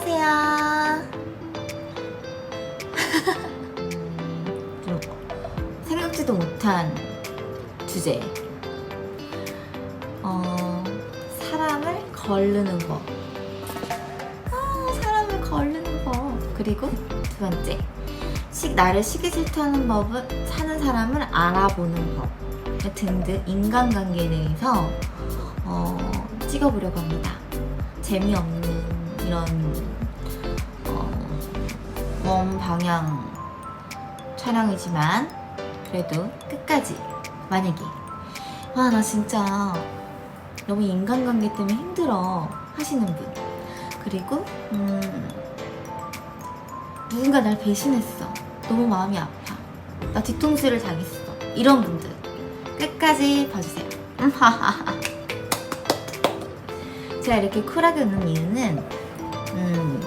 안녕하세요. 좀 생각지도 못한 주제. 어, 사람을 거르는 법. 아, 사람을 거르는 법. 그리고 두 번째. 식, 나를 시기 질투하는 법을 사는 사람을 알아보는 법. 등등 인간관계에 대해서 어, 찍어보려고 합니다. 재미없는 이런 어, 원 방향 촬영이지만 그래도 끝까지 만약에. 아 나 진짜 너무 인간관계 때문에 힘들어 하시는 분. 그리고 음, 누군가 날 배신했어. 너무 마음이 아파. 나 뒤통수를 당했어. 이런 분들 끝까지 봐주세요. 제가 이렇게 쿨하게 웃는 이유는 음,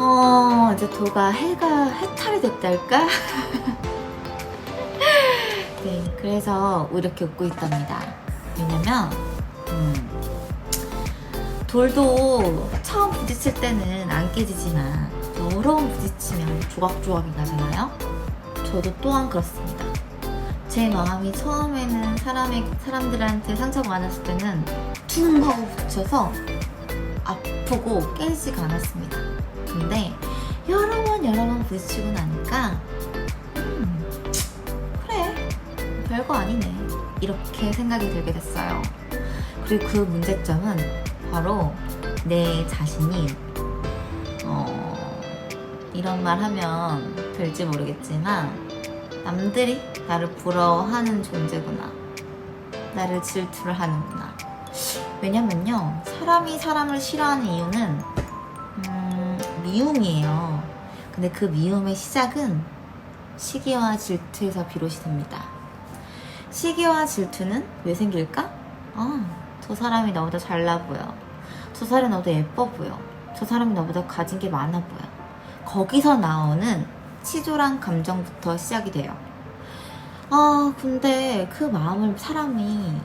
어, 이제 도가 해가 해탈이 됐달까? 네, 그래서 이렇게 웃고 있답니다. 왜냐면, 음, 돌도 처음 부딪힐 때는 안 깨지지만, 여러 번 부딪히면 조각조각이 나잖아요? 저도 또한 그렇습니다. 제 마음이 처음에는 사람의, 사람들한테 상처가 많았을 때는 퉁 하고 붙여서 아프고 깨지가 않았습니다. 근데 여러 번 여러 번 부딪히고 나니까 음, 그래 별거 아니네. 이렇게 생각이 들게 됐어요. 그리고 그 문제점은 바로 내 자신이 어, 이런 말 하면 될지 모르겠지만 남들이 나를 부러워하는 존재구나. 나를 질투를 하는구나. 왜냐면요 사람이 사람을 싫어하는 이유는 음, 미움이에요. 근데 그 미움의 시작은 시기와 질투에서 비롯이 됩니다. 시기와 질투는 왜 생길까? 아, 저 사람이 나보다 잘나 보여. 저 사람이 나보다 예뻐 보여. 저 사람이 나보다 가진 게 많아 보여. 거기서 나오는 치졸한 감정부터 시작이 돼요. 아 근데 그 마음을 사람이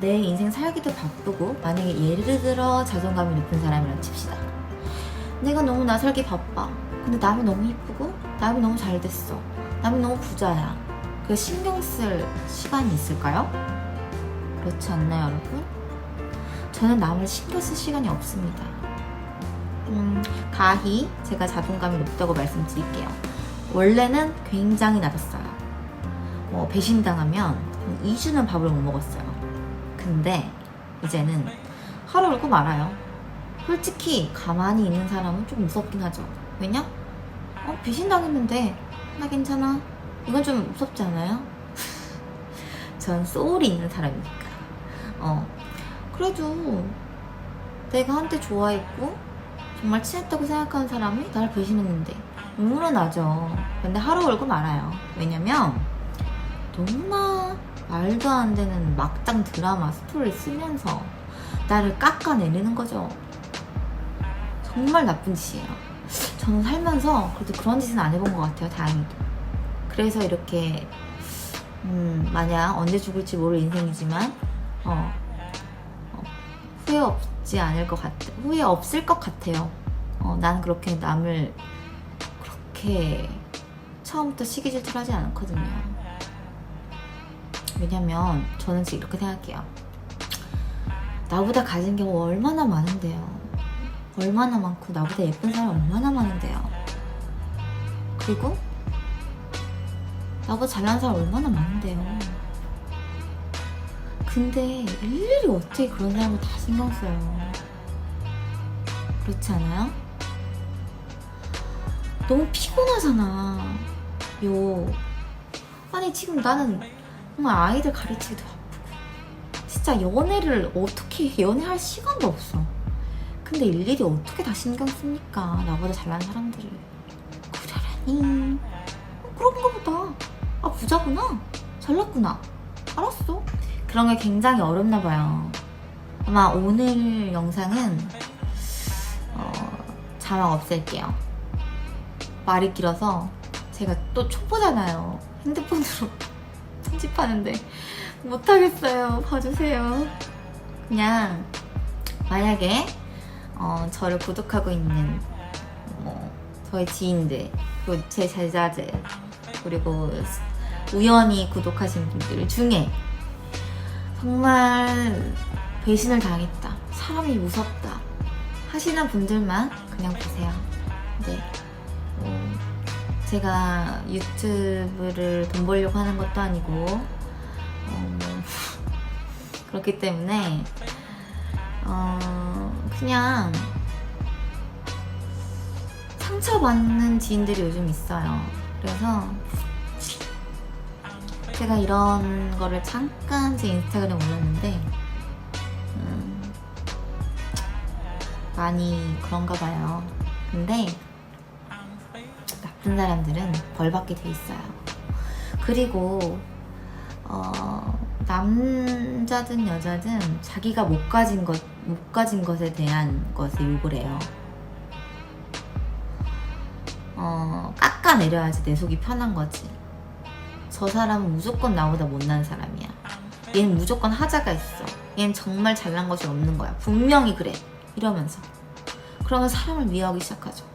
내 인생 살기도 바쁘고 만약에 예를 들어 자존감이 높은 사람이라 칩시다 내가 너무 나 살기 바빠. 근데 남이 너무 이쁘고 남이 너무 잘 됐어. 남이 너무 부자야. 그 신경 쓸 시간이 있을까요? 그렇지 않나요 여러분? 저는 남을 신경 쓸 시간이 없습니다. 음, 가히 제가 자존감이 높다고 말씀드릴게요. 원래는 굉장히 낮았어요. 뭐 배신당하면 2주는 밥을 못 먹었어요. 근데 이제는 하루 울고 말아요. 솔직히 가만히 있는 사람은 좀 무섭긴 하죠. 왜냐? 어, 배신당했는데 나 괜찮아. 이건 좀 무섭지 않아요? 전 소울이 있는 사람이니까. 어. 그래도 내가 한때 좋아했고 정말 친했다고 생각하는 사람이 나를 배신했는데 눈물은 나죠. 근데 하루 울고 말아요. 왜냐면 너무나 말도 안 되는 막장 드라마 스토리를 쓰면서 나를 깎아내리는 거죠. 정말 나쁜 짓이에요. 저는 살면서 그래도 그런 짓은 안 해본 것 같아요, 다행히도. 그래서 이렇게, 음, 만약 언제 죽을지 모를 인생이지만, 어, 어, 후회 없지 않을 것 같아. 후회 없을 것 같아요. 어, 난 그렇게 남을 그렇게 처음부터 시기 질투를 하지 않거든요. 왜냐면 저는 이렇게 생각해요. 나보다 가진 게 얼마나 많은데요. 얼마나 많고 나보다 예쁜 사람 얼마나 많은데요. 그리고 나보다 잘난 사람 얼마나 많은데요. 근데 일일이 어떻게 그런 사람을 다 신경 써요. 그렇지 않아요? 너무 피곤하잖아. 요. 아니 지금 나는 정말 아이들 가르치기도 바쁘고 진짜 연애를 어떻게 해? 연애할 시간도 없어 근데 일일이 어떻게 다 신경 씁니까? 나보다 잘난 사람들을. 그러라니. 어, 그런가 보다. 아 부자구나. 잘났구나. 알았어. 그런 게 굉장히 어렵나 봐요. 아마 오늘 영상은 어, 자막 없앨게요. 말이 길어서 제가 또 초보잖아요. 핸드폰으로 편집하는데. 못하겠어요. 봐주세요. 그냥 만약에 어, 저를 구독하고 있는 뭐 저의 지인들 그리고 제 제자들 그리고 우연히 구독하신 분들 중에 정말 배신을 당했다 사람이 무섭다 하시는 분들만 그냥 보세요. 네. 어, 제가 유튜브를 돈 벌려고 하는 것도 아니고 어, 뭐 그렇기 때문에 어, 그냥 상처받는 지인들이 요즘 있어요. 그래서 제가 이런 거를 잠깐 제 인스타그램에 올렸는데 음, 많이 그런가 봐요. 근데 나쁜 사람들은 벌 받게 돼 있어요. 그리고 어, 남자든 여자든 자기가 못 가진 것, 못 가진 것에 대한 것에 욕을 해요. 어, 깎아내려야지 내 속이 편한 거지. 저 사람은 무조건 나보다 못난 사람이야. 얘는 무조건 하자가 있어. 얘는 정말 잘난 것이 없는 거야. 분명히 그래. 이러면서. 그러면 사람을 미워하기 시작하죠.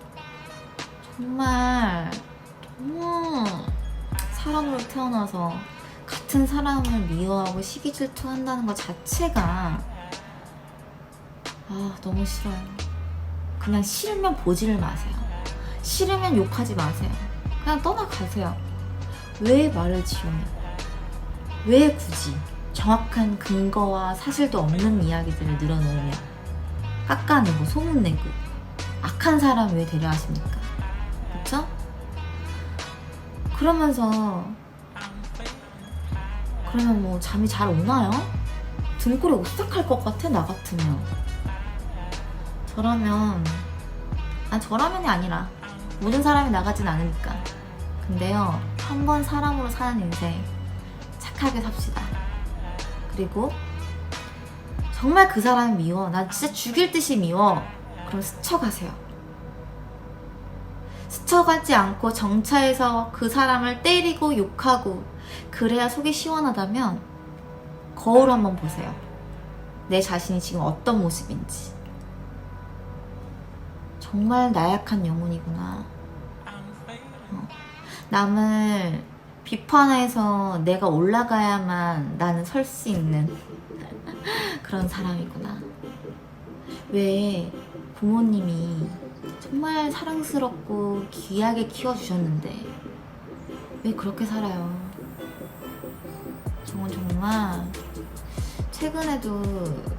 정말, 정말, 사람으로 태어나서 같은 사람을 미워하고 시기 질투한다는 것 자체가 아 너무 싫어요. 그냥 싫으면 보지를 마세요. 싫으면 욕하지 마세요. 그냥 떠나가세요. 왜 말을 지어내? 왜 굳이 정확한 근거와 사실도 없는 이야기들을 늘어놓으며 깎아내고 소문내고 악한 사람 왜 데려하십니까? 그쵸? 그러면서 그러면 뭐 잠이 잘 오나요? 등골에 오싹할 것 같아 나 같으면 저라면 아 저라면이 아니라 모든 사람이 나가진 않으니까. 근데요 한 번 사람으로 사는 인생 착하게 삽시다. 그리고 정말 그 사람이 미워. 나 진짜 죽일 듯이 미워. 그럼 스쳐가세요. 스쳐가지 않고 정차해서 그 사람을 때리고 욕하고 그래야 속이 시원하다면 거울 한번 보세요. 내 자신이 지금 어떤 모습인지. 정말 나약한 영혼이구나. 어. 남을 비판해서 내가 올라가야만 나는 설 수 있는 그런 사람이구나. 왜 부모님이 정말 사랑스럽고 귀하게 키워주셨는데 왜 그렇게 살아요? 저는 정말 최근에도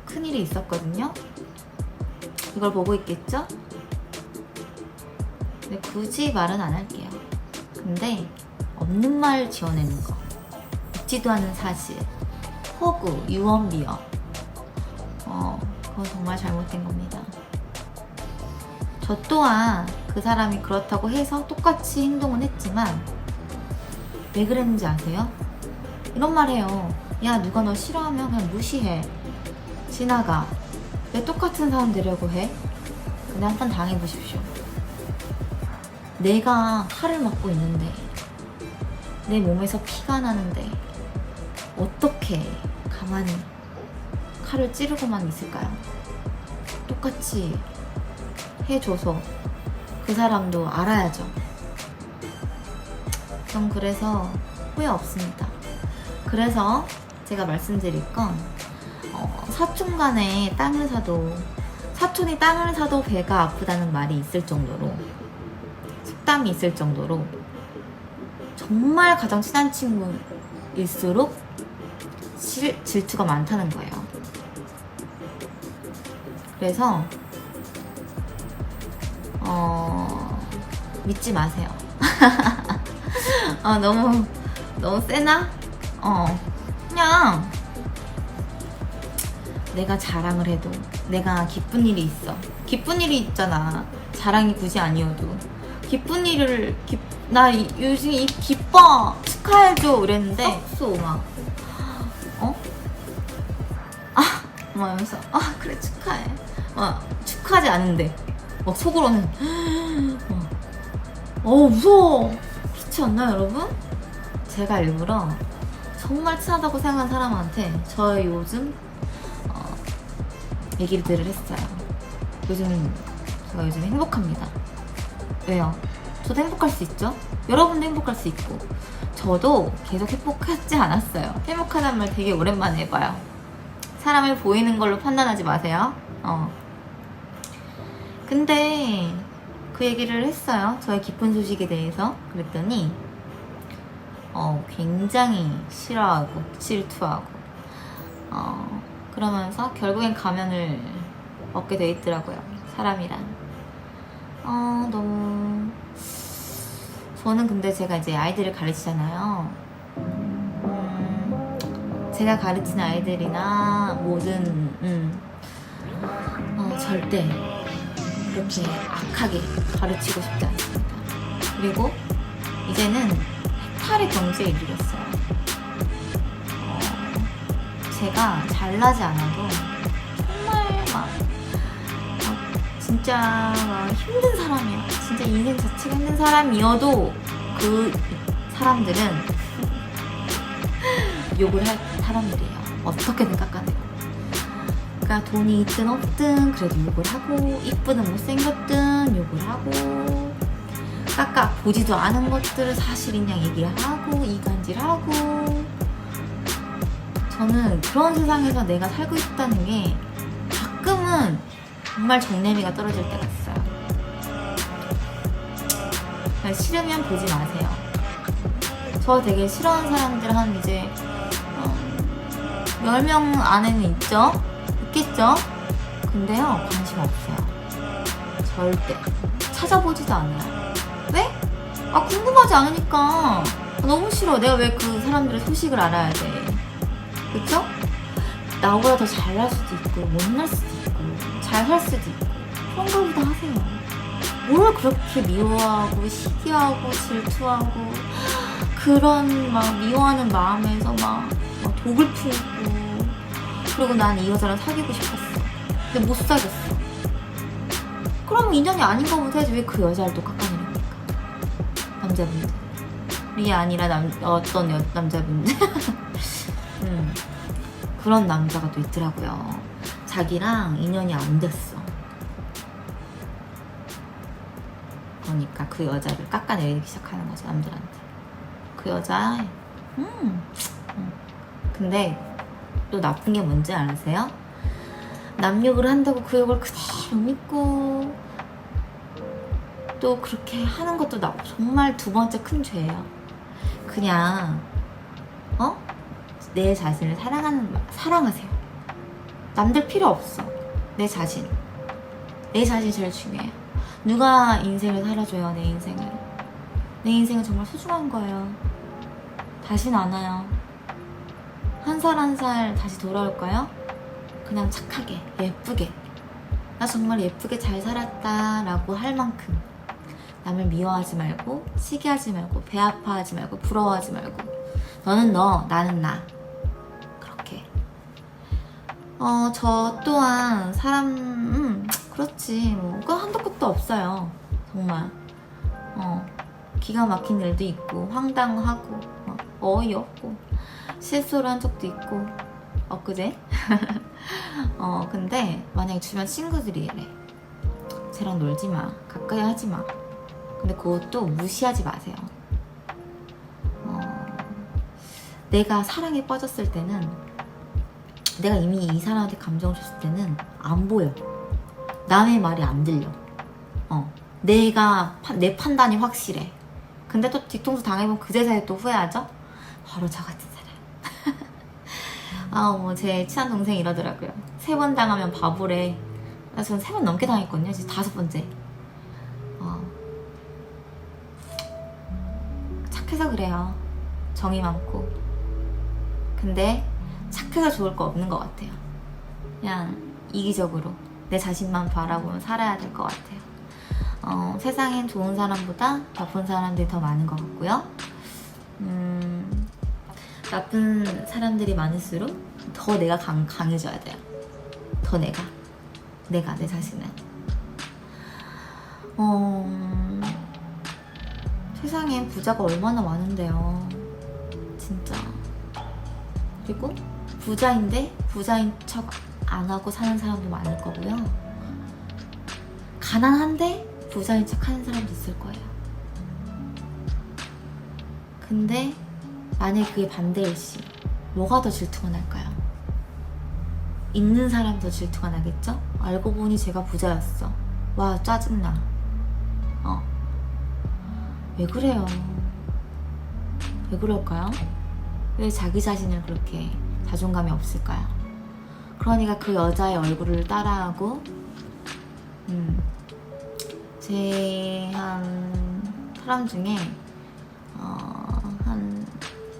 큰일이 있었거든요. 이걸 보고 있겠죠? 근데 굳이 말은 안 할게요. 근데 없는 말 지어내는 거, 있지도 않은 사실, 호구, 유언비어, 어, 그건 정말 잘못된 겁니다. 저 또한 그 사람이 그렇다고 해서 똑같이 행동은 했지만 왜 그랬는지 아세요? 이런 말 해요. 야, 누가 너 싫어하면 그냥 무시해. 지나가. 왜 똑같은 사람 되려고 해? 근데 한번 당해보십시오. 내가 칼을 맞고 있는데, 내 몸에서 피가 나는데, 어떻게 가만히 칼을 찌르고만 있을까요? 똑같이 해줘서 그 사람도 알아야죠. 전 그래서 후회 없습니다. 그래서 제가 말씀드릴 건 어, 사촌 간에 땅을 사도 사촌이 땅을 사도 배가 아프다는 말이 있을 정도로 속담이 있을 정도로 정말 가장 친한 친구일수록 질, 질투가 많다는 거예요. 그래서 어, 믿지 마세요. 아, 너무, 너무 세나? 어, 그냥, 내가 자랑을 해도, 내가 기쁜 일이 있어. 기쁜 일이 있잖아. 자랑이 굳이 아니어도. 기쁜 일을, 기, 나 이- 요즘 이 기뻐! 축하해줘! 이랬는데, 쏙, 막, 어? 아! 막 이러면서, 아, 그래, 축하해. 막, 축하하지 않은데. 막 속으로는, 어, 어 무서워. 그렇지 않나요, 여러분? 제가 일부러 정말 친하다고 생각한 사람한테 저 요즘 어, 얘기들을 했어요. 요즘 제가 요즘 행복합니다. 왜요? 저도 행복할 수 있죠? 여러분도 행복할 수 있고 저도 계속 행복하지 않았어요. 행복하다는 말 되게 오랜만에 해봐요. 사람을 보이는 걸로 판단하지 마세요. 어. 근데 그 얘기를 했어요. 저의 기쁜 소식에 대해서. 그랬더니 어, 굉장히 싫어하고 질투하고 어, 그러면서 결국엔 가면을 얻게 돼 있더라고요. 사람이란. 어, 너무 저는 근데 제가 이제 아이들을 가르치잖아요. 음, 제가 가르치는 아이들이나 모든 음, 어, 절대 그렇게 악하게 가르치고 싶지 않습니다. 그리고 이제는 해탈의 경지에 이르렀어요. 어, 제가 잘나지 않아도 정말 막, 막 진짜 막 힘든 사람이에요. 진짜 인생 자체가 힘든 사람이어도 그 사람들은 욕을 할 사람들이에요. 어떻게든 깎아내고. 그러니까 돈이 있든 없든 그래도 욕을 하고 이쁘든 못생겼든 욕을 하고 깎아 보지도 않은 것들을 사실인 양 얘기를 하고 이간질하고 저는 그런 세상에서 내가 살고 있다는 게 가끔은 정말 정내미가 떨어질 때가 있어요. 싫으면 보지 마세요. 저 되게 싫어하는 사람들 한 이제 어, 10명 안에는 있죠? 있겠죠? 근데요, 관심 없어요. 절대. 찾아보지도 않아요. 왜? 아, 궁금하지 않으니까. 아, 너무 싫어. 내가 왜 그 사람들의 소식을 알아야 돼. 그쵸? 나보다 더 잘날 수도 있고, 못날 수도 있고, 잘살 수도 있고. 그런 거보다 하세요. 뭘 그렇게 미워하고, 시기하고, 질투하고, 그런 막 미워하는 마음에서 막, 막 독을 품고, 그리고 난 이 여자랑 사귀고 싶었어. 근데 못 사귀었어. 그럼 인연이 아닌 거부터 해야지 왜 그 여자를 또 깎아내립니까? 남자분들이 아니라 남, 어떤 여, 남자분들. 음, 그런 남자가 또 있더라고요. 자기랑 인연이 안 됐어. 그러니까 그 여자를 깎아내리기 시작하는 거죠, 남들한테. 그 여자, 음, 음. 근데 또 나쁜 게 뭔지 아세요? 남욕을 한다고 그 욕을 그대로 믿고 또 그렇게 하는 것도 나 정말 두 번째 큰 죄예요. 그냥 어? 내 자신을 사랑하는 사랑하세요. 남들 필요 없어. 내 자신. 내 자신이 제일 중요해요. 누가 인생을 살아줘요, 내 인생을. 내 인생은 정말 소중한 거예요. 다신 안 와요. 한 살 한 살 다시 돌아올까요? 그냥 착하게, 예쁘게. 나 정말 예쁘게 잘 살았다라고 할 만큼. 남을 미워하지 말고, 시기하지 말고, 배 아파하지 말고, 부러워하지 말고. 너는 너, 나는 나. 어, 저 또한 사람, 음, 그렇지. 뭐, 그 한도 끝도 없어요. 정말. 어, 기가 막힌 일도 있고, 황당하고, 어, 어이없고, 실수를 한 적도 있고, 엊그제? 어, 근데 만약에 주변 친구들이 이래. 쟤랑 놀지 마. 가까이 하지 마. 근데 그것도 무시하지 마세요. 어, 내가 사랑에 빠졌을 때는 내가 이미 이 사람한테 감정을 줬을 때는 안 보여. 남의 말이 안 들려. 어, 내가 파- 내 판단이 확실해. 근데 또 뒤통수 당해보면 그제서야 또 후회하죠? 바로 저 같은 사람. 아, 뭐, 제 친한 동생이 이러더라고요. 세 번 당하면 바보래. 아, 저는 세 번 넘게 당했거든요. 지금 다섯 번째. 어. 착해서 그래요. 정이 많고. 근데 착해서 좋을 거 없는 것 같아요. 그냥 이기적으로 내 자신만 바라보면 살아야 될 것 같아요. 어, 세상엔 좋은 사람보다 나쁜 사람들이 더 많은 것 같고요. 음, 나쁜 사람들이 많을수록 더 내가 강, 강해져야 돼요. 더 내가. 내가, 내 자신을. 어, 세상에 부자가 얼마나 많은데요. 진짜. 그리고 부자인데 부자인 척 안 하고 사는 사람도 많을 거고요. 가난한데 부자인 척 하는 사람도 있을 거예요. 근데 만약에 그게 반대일 시 뭐가 더 질투가 날까요? 있는 사람이 더 질투가 나겠죠? 알고 보니 제가 부자였어. 와 짜증나. 어. 왜 그래요? 왜 그럴까요? 왜 자기 자신을 그렇게 자존감이 없을까요? 그러니까 그 여자의 얼굴을 따라하고, 음, 제 한 사람 중에, 어, 한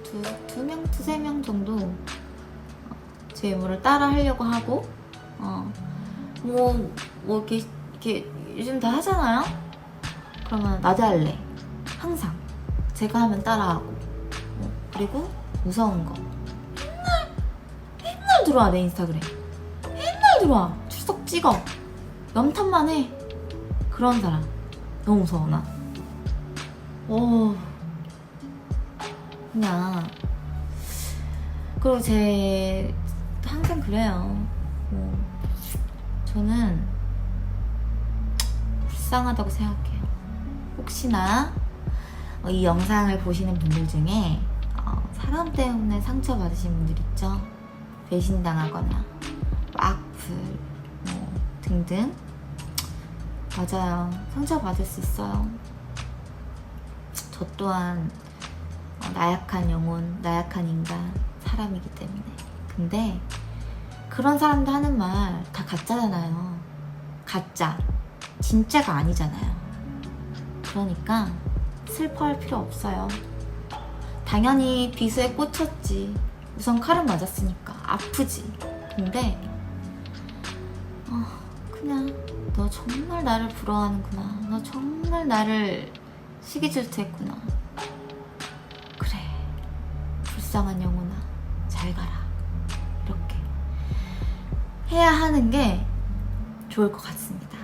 두, 두 명, 두세 명 정도 어, 제 외모를 따라 하려고 하고, 어, 뭐, 뭐, 이렇게, 이렇게 요즘 다 하잖아요? 그러면 나도 할래. 항상. 제가 하면 따라하고. 어, 그리고 무서운 거. 들어와, 내 인스타그램. 맨날 들어와. 출석 찍어. 염탐만 해. 그런 사람. 너무 무서워, 나. 오. 그냥. 그리고 제, 항상 그래요. 뭐, 저는 불쌍하다고 생각해요. 혹시나 어, 이 영상을 보시는 분들 중에 어, 사람 때문에 상처받으신 분들 있죠? 배신당하거나 악플 뭐 등등 맞아요. 상처받을 수 있어요. 저 또한 어, 나약한 영혼, 나약한 인간, 사람이기 때문에. 근데 그런 사람도 하는 말 다 가짜잖아요. 가짜. 진짜가 아니잖아요. 그러니까 슬퍼할 필요 없어요. 당연히 비수에 꽂혔지. 우선 칼은 맞았으니까 아프지. 근데 어, 그냥 너 정말 나를 부러워하는구나. 너 정말 나를 시기 질투했구나. 그래. 불쌍한 영혼아. 잘 가라. 이렇게 해야 하는 게 좋을 것 같습니다.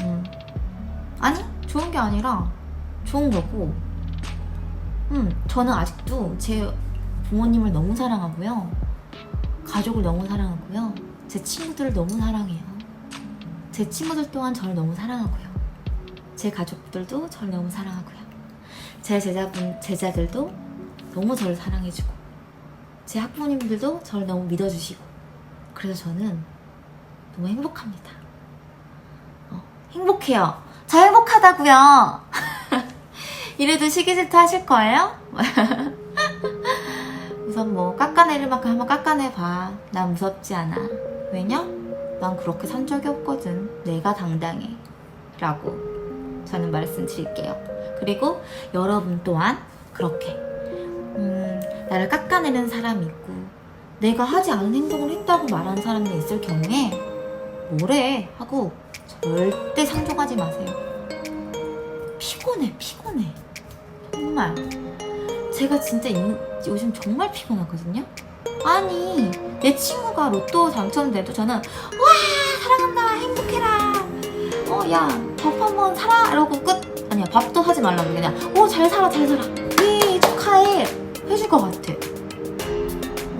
음. 아니, 좋은 게 아니라 좋은 거고. 음, 저는 아직도 제 부모님을 너무 사랑하고요. 가족을 너무 사랑하고요. 제 친구들을 너무 사랑해요. 제 친구들 또한 저를 너무 사랑하고요. 제 가족들도 저를 너무 사랑하고요. 제 제자분, 제자들도 너무 저를 사랑해주고, 제 학부모님들도 저를 너무 믿어주시고, 그래서 저는 너무 행복합니다. 어, 행복해요. 저 행복하다고요. 이래도 시기 질투 하실 거예요? 우선 뭐 깎아내릴 만큼 한번 깎아내봐. 난 무섭지 않아. 왜냐? 난 그렇게 산 적이 없거든. 내가 당당해. 라고 저는 말씀드릴게요. 그리고 여러분 또한 그렇게 음, 나를 깎아내는 사람이 있고 내가 하지 않은 행동을 했다고 말하는 사람이 있을 경우에 뭐래 하고 절대 상종하지 마세요. 피곤해, 피곤해. 정말. 제가 진짜 이- 요즘 정말 피곤하거든요? 아니, 내 친구가 로또 당첨돼도 저는, 와, 사랑한다, 행복해라. 어, 야, 밥 한번 사라. 이러고 끝. 아니야, 밥도 하지 말라고. 그냥, 어, 잘 살아, 잘 살아. 예, 축하해. 해줄 것 같아.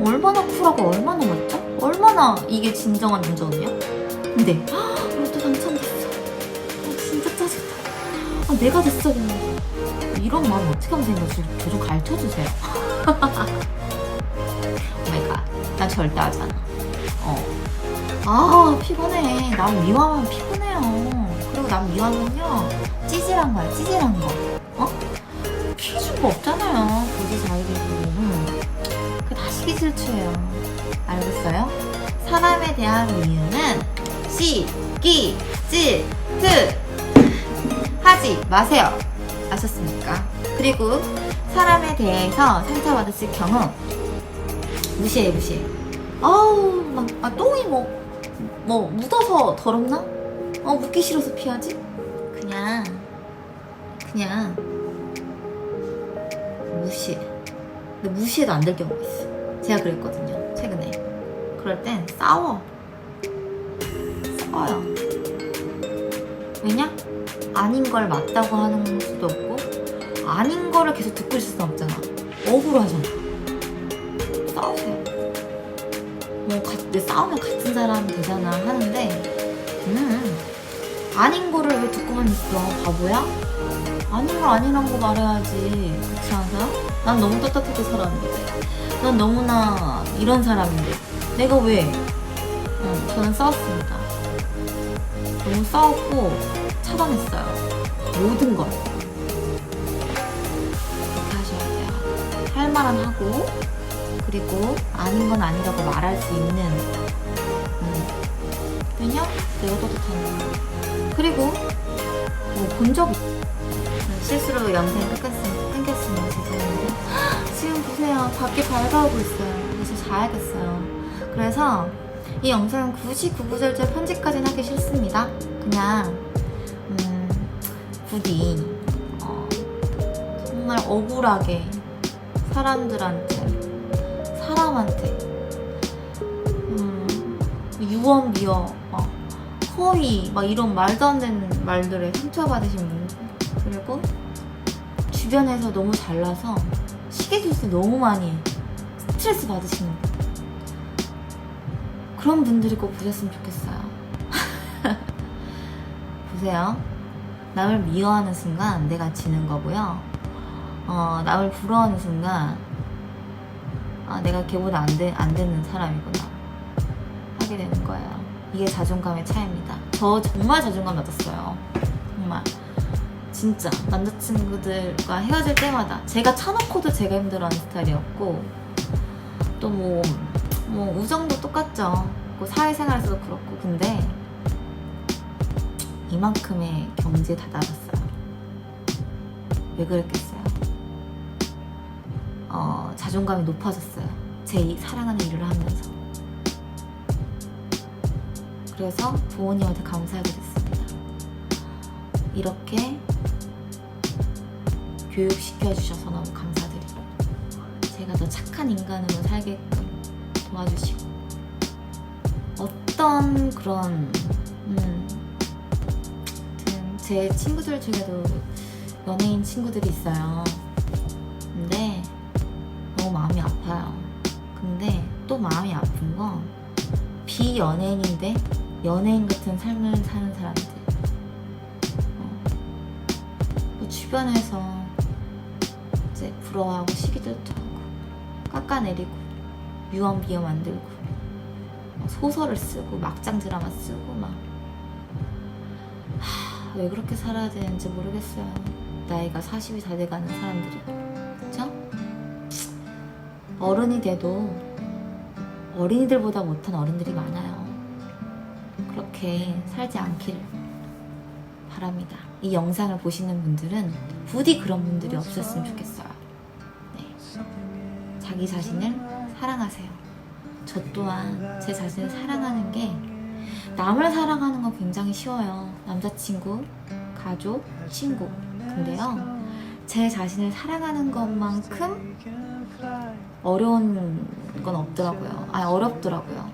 얼마나 쿨하고 얼마나 멋져? 얼마나 이게 진정한 우정이야? 근데 헉, 로또 당첨됐어. 아, 진짜 짜증나. 아, 내가 됐어 그냥. 이런 마음 어떻게 하면 생겨지? 저 좀 가르쳐 주세요. 오마이갓, 난 절대 하잖아. 어. 아 피곤해. 남 미워하면 피곤해요. 그리고 남 미워하면요 찌질한 거야, 찌질한 거. 어? 피해준 거 없잖아요. 굳이 자기들이. 음. 그다 시 기 질투예요. 알겠어요? 사람에 대한 이유는 시 기 질투 하지 마세요. 아셨습니까? 그리고 사람에 대해서 상처받았을 경우 무시해 무시해. 아우 막 아, 똥이 뭐뭐 묻어서 더럽나? 어 묻기 싫어서 피하지? 그냥 그냥 무시해. 근데 무시해도 안 될 경우가 있어. 제가 그랬거든요 최근에. 그럴 땐 싸워. 싸워요. 왜냐? 아닌 걸 맞다고 하는 수도 없고 아닌 거를 계속 듣고 있을 수는 없잖아 억울하잖아 싸우세요 뭐 가, 내 싸우면 같은 사람 되잖아 하는데 저는 아닌 거를 왜 듣고만 있어? 바보야? 아닌 걸 아니라고 말해야지. 그렇지 않아? 난 너무 떳떳하게 살았는데. 난 너무나 이런 사람인데. 내가 왜? 응, 저는 싸웠습니다. 너무 싸웠고 차단했어요. 모든 걸. 하셔야 돼요. 할 말은 하고 그리고 아닌 건 아니라고 말할 수 있는 음. 왜냐? 내가 떳떳하니까. 그리고 뭐 본적 실수로 영상이 끊겼으면, 끊겼으면 죄송한데 지금 보세요 밖에 밝아오고 있어요 그래서 자야겠어요 그래서 이 영상은 굳이 구구절절 편집까지는 하기 싫습니다 그냥 음, 부디 어, 정말 억울하게 사람들한테 사람한테 음, 유언비어 막 허위 막 이런 말도 안 되는 말들에 상처받으신 분들 그리고 주변에서 너무 잘나서 시계질수 너무 많이 해. 스트레스 받으시는 분. 그런 분들이 꼭 보셨으면 좋겠어요. 보세요 남을 미워하는 순간 내가 지는 거고요. 어, 남을 부러워하는 순간 아, 내가 걔보다 안, 되, 안 되는 사람이구나. 하게 되는 거예요. 이게 자존감의 차이입니다. 저 정말 자존감 낮았어요. 정말. 진짜. 남자친구들과 헤어질 때마다 제가 차놓고도 제가 힘들어하는 스타일이었고 또 뭐 뭐 우정도 똑같죠. 뭐 사회생활에서도 그렇고. 근데 이만큼의 경지에 다다랐어요. 왜 그랬겠어요? 어, 자존감이 높아졌어요. 제 이- 사랑하는 일을 하면서. 그래서 부모님한테 감사하게 됐습니다. 이렇게 교육시켜 주셔서 너무 감사드리고 제가 더 착한 인간으로 살게끔 도와주시고 어떤 그런 제 친구들 중에도 연예인 친구들이 있어요. 근데 너무 마음이 아파요. 근데 또 마음이 아픈 건 비연예인인데 연예인 같은 삶을 사는 사람들. 어, 그 주변에서 이제 부러워하고 시기질투 하고 깎아내리고 유언비어 만들고 어, 소설을 쓰고 막장 드라마 쓰고 막 왜 그렇게 살아야 되는지 모르겠어요 나이가 40이 다 돼가는 사람들이 그쵸? 어른이 돼도 어린이들보다 못한 어른들이 많아요 그렇게 살지 않기를 바랍니다. 이 영상을 보시는 분들은 부디 그런 분들이 없었으면 좋겠어요. 네. 자기 자신을 사랑하세요. 저 또한 제 자신을 사랑하는 게 남을 사랑하는 건 굉장히 쉬워요. 남자친구, 가족, 친구. 근데요, 제 자신을 사랑하는 것만큼 어려운 건 없더라고요. 아니, 어렵더라고요.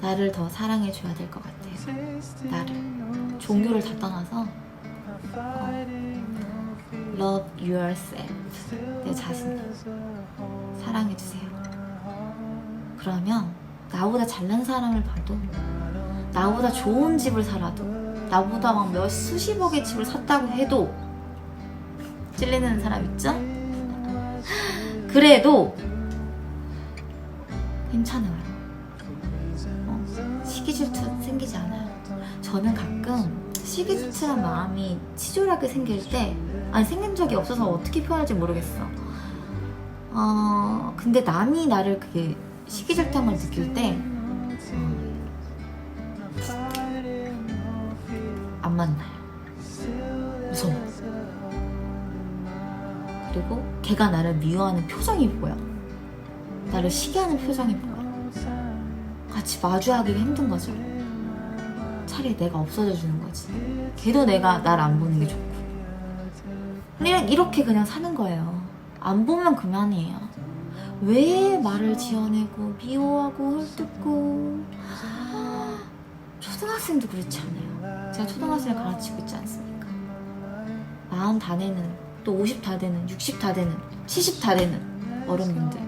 나를 더 사랑해줘야 될 것 같아요. 나를. 종교를 다 떠나서 어, love yourself. 내 자신을 사랑해주세요. 그러면 나보다 잘난 사람을 봐도 나보다 좋은 집을 살아도 나보다 막 몇 수십억의 집을 샀다고 해도 찔리는 사람 있죠? 그래도 괜찮아요. 어, 시기 질투 생기지 않아요. 저는 가끔 시기 질투란 마음이 치졸하게 생길 때 아니 생긴 적이 없어서 어떻게 표현할지 모르겠어. 어 근데 남이 나를 그게 걸 느낄 때 안 만나요. 무서워. 그리고 걔가 나를 미워하는 표정이 보여. 나를 시기하는 표정이 보여. 같이 마주하기가 힘든 거죠. 차라리 내가 없어져 주는 거지. 걔도 내가 날 안 보는 게 좋고. 그냥 이렇게 그냥 사는 거예요. 안 보면 그만이에요. 왜 말을 지어내고 미워하고 헐뜯고 초등학생도 그렇지 않아요. 제가 초등학생을 가르치고 있지 않습니까? 마흔 다 되는 또 50 다 되는 60 다 되는 70 다 되는 어른분들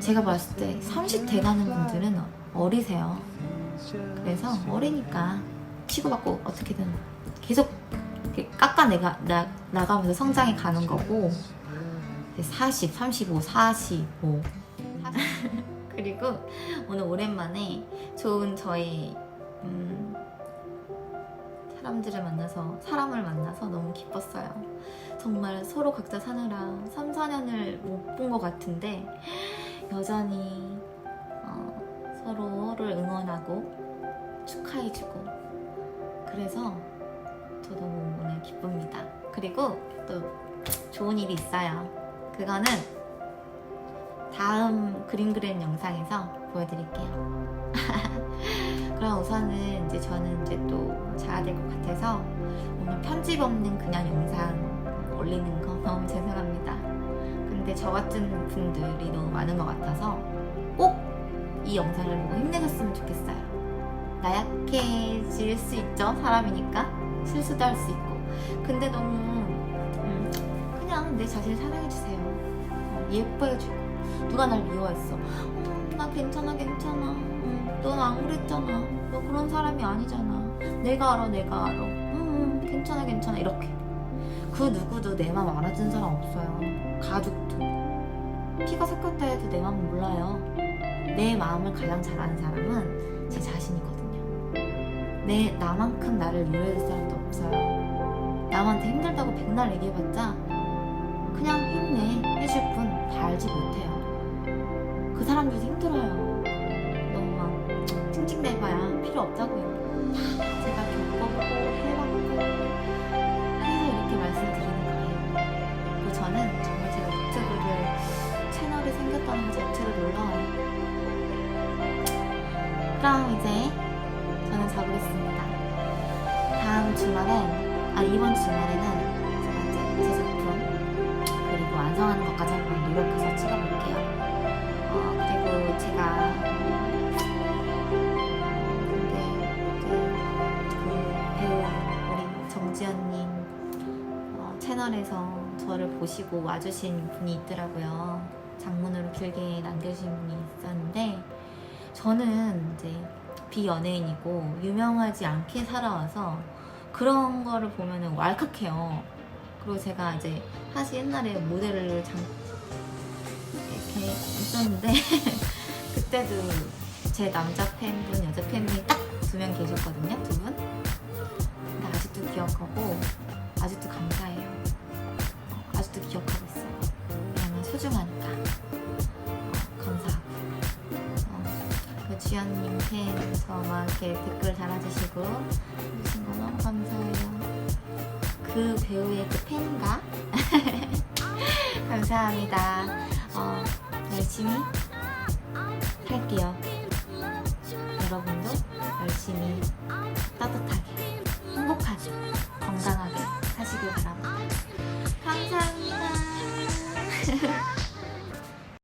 제가 봤을 때 30 돼가는 분들은 어리세요. 그래서 어리니까 치고받고 어떻게든 계속 깎아내가 나, 나가면서 성장해 가는 거고 40, 35, 45 그리고 오늘 오랜만에 좋은 저희 음, 사람들을 만나서 사람을 만나서 너무 기뻤어요. 정말 서로 각자 사느라 3, 4년을 못 본 것 같은데 여전히 어, 서로를 응원하고 축하해주고 그래서 저 너무 오늘 기쁩니다. 그리고 또 좋은 일이 있어요. 그거는 다음 그림 그리는 영상에서 보여드릴게요. 그럼 우선은 이제 저는 이제 또 자야 될 것 같아서 오늘 편집 없는 그냥 영상 올리는 거 너무 죄송합니다. 근데 저 같은 분들이 너무 많은 것 같아서 꼭 이 영상을 보고 힘내셨으면 좋겠어요. 나약해질 수 있죠, 사람이니까. 실수도 할 수 있고. 근데 너무, 음, 그냥 내 자신을 사랑해주세요. 어, 예뻐해주고. 누가 날 미워했어. 음, 나 괜찮아, 괜찮아. 음, 넌안 그랬잖아. 너 그런 사람이 아니잖아. 내가 알아, 내가 알아. 음, 음, 괜찮아, 괜찮아. 이렇게. 그 누구도 내 마음 알아준 사람 없어요. 가족도. 피가 섞였다 해도 내 마음 몰라요. 내 마음을 가장 잘 아는 사람은 제 자신이거든요. 내 나만큼 나를 위로해줄 사람도 없어요. 남한테 힘들다고 백날 얘기해봤자 힘내 해줄 뿐 다 알지 못해요. 그 사람들도 힘들어요. 너무 막 찡찡대봐야 필요 없다고요. 다 제가 겪어보고 해봤고 해서 이렇게 말씀드리는 거예요. 그리고 저는 정말 제가 유튜브를 채널이 생겼다는 것 자체로 놀라워요. 그럼 이제 저는 자보겠습니다. 다음 주말엔, 아, 이번 주말에는 완성하는 것까지 한번 노력해서 찍어볼게요. 어, 그리고 제가, 근데, 그, 그 배우, 우리 정지현님, 어, 채널에서 저를 보시고 와주신 분이 있더라고요. 장문으로 길게 남겨주신 분이 있었는데, 저는 이제 비연예인이고 유명하지 않게 살아와서 그런 거를 보면은 왈칵해요. 그리고 제가 이제 사실 옛날에 모델을 잠 이렇게 있었는데 그때도 제 남자 팬분, 여자 팬분이 딱 두 명 계셨거든요, 두 분. 근데 아직도 기억하고 아직도 감사해요. 어, 아직도 기억하고 있어요. 왜냐면 소중하니까 주연님 팬에서 막 이렇게 댓글 달아주시고 해주신 거 너무 감사해요. 그 배우의 그 팬인가? 감사합니다. 어, 열심히 할게요. 여러분도 열심히 따뜻하게, 행복하게, 건강하게 사시길 바랍니다. 감사합니다.